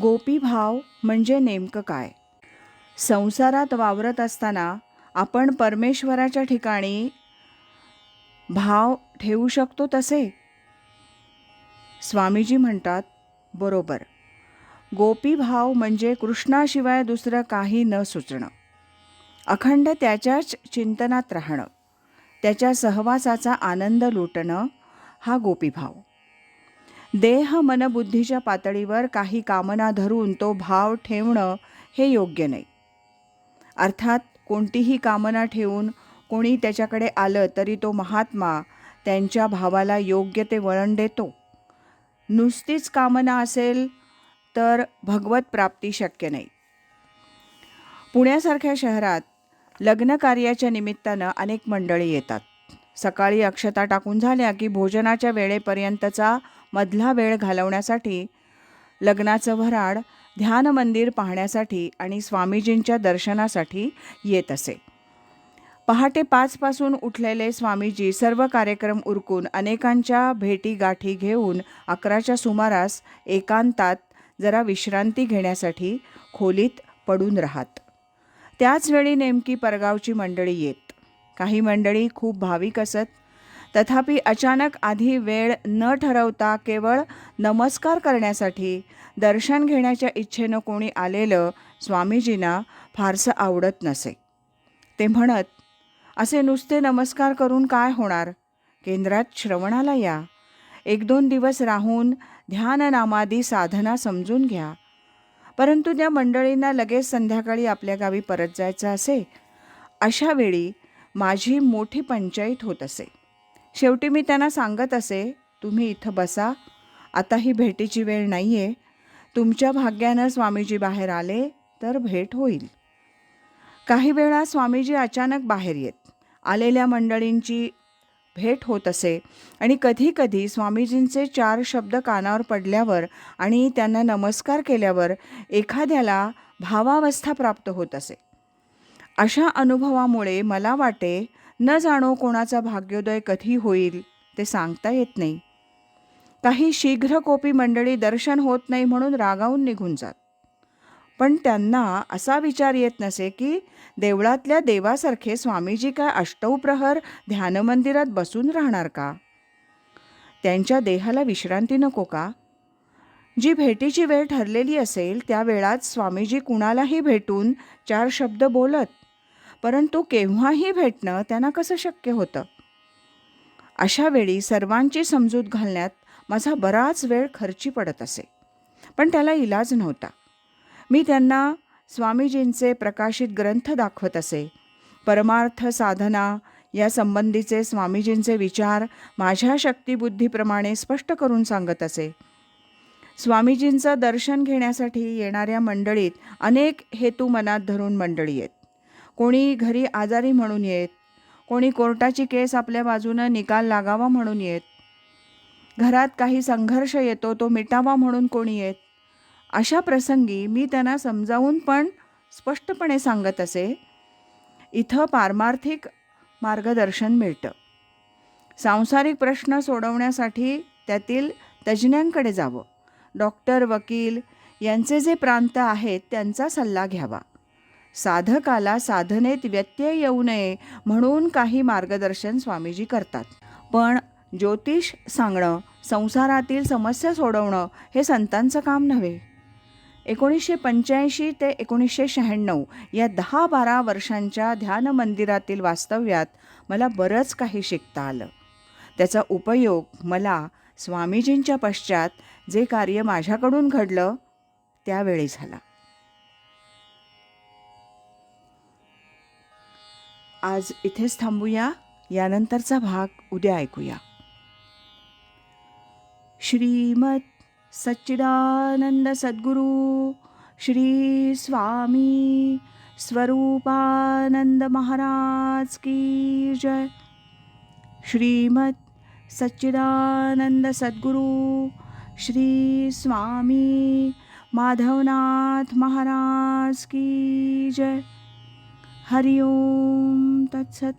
गोपीभाव म्हणजे नेमकं काय? संसारात वावरत असताना आपण परमेश्वराच्या ठिकाणी भाव ठेवू शकतो तसे? स्वामीजी म्हणतात बरोबर. गोपीभाव म्हणजे कृष्णाशिवाय दुसरं काही न सुचणं. अखंड त्याच्याच चिंतनात राहणं. त्याच्या सहवासाचा आनंद लुटणं हा गोपीभाव. देह मनबुद्धीच्या पातळीवर काही कामना धरून तो भाव ठेवणं हे योग्य नाही. अर्थात कोणतीही कामना ठेवून कोणी त्याच्याकडे आलं तरी तो महात्मा त्यांच्या भावाला योग्य ते वळण देतो. नुसतीच कामना असेल तर भगवत प्राप्ती शक्य नाही. पुण्यासारख्या शहरात लग्न कार्याच्या निमित्तानं अनेक मंडळी येतात. सकाळी अक्षता टाकून झाल्या की भोजनाच्या वेळेपर्यंतचा मधला वेळ घालवण्यासाठी लग्नाचं भराड ध्यान मंदिर पाहण्यासाठी आणि स्वामीजींच्या दर्शनासाठी येत असे. पहाटे पाचपासून उठलेले स्वामीजी सर्व कार्यक्रम उरकून अनेकांच्या भेटीगाठी घेऊन अकराच्या सुमारास एकांतात जरा विश्रांती घेण्यासाठी खोलीत पडून राहत. त्याचवेळी नेमकी परगावची मंडळी येत. काही मंडळी खूप भाविक असत तथापि अचानक आधी वेळ न ठरवता केवळ नमस्कार करण्यासाठी दर्शन घेण्याच्या इच्छेनं कोणी आलेलं स्वामीजींना फारसं आवडत नसे. ते म्हणत असे नुसते नमस्कार करून काय होणार? केंद्रात श्रवणाला या. एक दोन दिवस राहून ध्याननामादी साधना समजून घ्या. परंतु त्या मंडळींना लगेच संध्याकाळी आपल्या गावी परत जायचं असे. अशा वेळी माझी मोठी पंचायत होत असे. शेवटी मी त्यांना सांगत असे तुम्ही इथं बसा. आता ही भेटीची वेळ नाही आहे तुमच्या भाग्यानं स्वामीजी बाहेर आले तर भेट होईल. काही वेळा स्वामीजी अचानक बाहेर येत. आलेल्या मंडळींची भेट होत असे आणि कधीकधी स्वामीजींचे चार शब्द कानावर पडल्यावर आणि त्यांना नमस्कार केल्यावर एखाद्याला भावावस्था प्राप्त होत असे. अशा अनुभवामुळे मला वाटे न जाणो कोणाचा भाग्योदय कधी होईल ते सांगता येत नाही. काही शीघ्रकोपी मंडळी दर्शन होत नाही म्हणून रागावून निघून जात. पण त्यांना असा विचार येत नसे की देवळातल्या देवासारखे स्वामीजी काय अष्टौप्रहर ध्यानमंदिरात बसून राहणार का? त्यांच्या देहाला विश्रांती नको का? जी भेटीची वेळ ठरलेली असेल त्या वेळात स्वामीजी कुणालाही भेटून चार शब्द बोलत परंतु केव्हाही भेटणं त्यांना कसं शक्य होतं? अशा वेळी सर्वांची समजूत घालण्यात माझा बराच वेळ खर्ची पडत असे. पण त्याला इलाज नव्हता. मी त्यांना स्वामीजींचे प्रकाशित ग्रंथ दाखवत असे. परमार्थ साधना या संबंधीचे स्वामीजींचे विचार माझ्या शक्तिबुद्धीप्रमाणे स्पष्ट करून सांगत असे. स्वामीजींचं दर्शन घेण्यासाठी येणाऱ्या मंडळीत अनेक हेतू मनात धरून मंडळी आहेत कोणी घरी आजारी म्हणून येत कोणी कोर्टाची केस आपल्या बाजूनं निकाल लागावा म्हणून येत. घरात काही संघर्ष येतो तो मिटावा म्हणून कोणी येत. अशा प्रसंगी मी त्यांना समजावून पण स्पष्टपणे सांगत असे. इथं पारमार्थिक मार्गदर्शन मिळतं. सांसारिक प्रश्न सोडवण्यासाठी त्यातील तज्ज्ञांकडे जावं. डॉक्टर वकील यांचे जे प्रांत आहेत त्यांचा सल्ला घ्यावा. साधकाला साधनेत व्यत्यय येऊ नये म्हणून काही मार्गदर्शन स्वामीजी करतात. पण ज्योतिष सांगणं संसारातील समस्या सोडवणं हे संतांचं काम नव्हे. एकोणीसशे पंच्याऐंशी ते एकोणीसशे शहाण्णव या दहा बारा वर्षांच्या ध्यान मंदिरातील वास्तव्यात मला बरंच काही शिकता आलं. त्याचा उपयोग मला स्वामीजींच्या पश्चात जे कार्य माझ्याकडून घडलं त्यावेळी झाला. आज इथेच थांबूया. यानंतरचा भाग उद्या ऐकूया. श्रीमत सच्चिदानंद सद्गुरु श्री स्वामी स्वरूपानंद महाराज की जय. श्रीमद सच्चिदानंद सद्गुरु श्री स्वामी माधवनाथ महाराज की जय. हरिओम तत्सत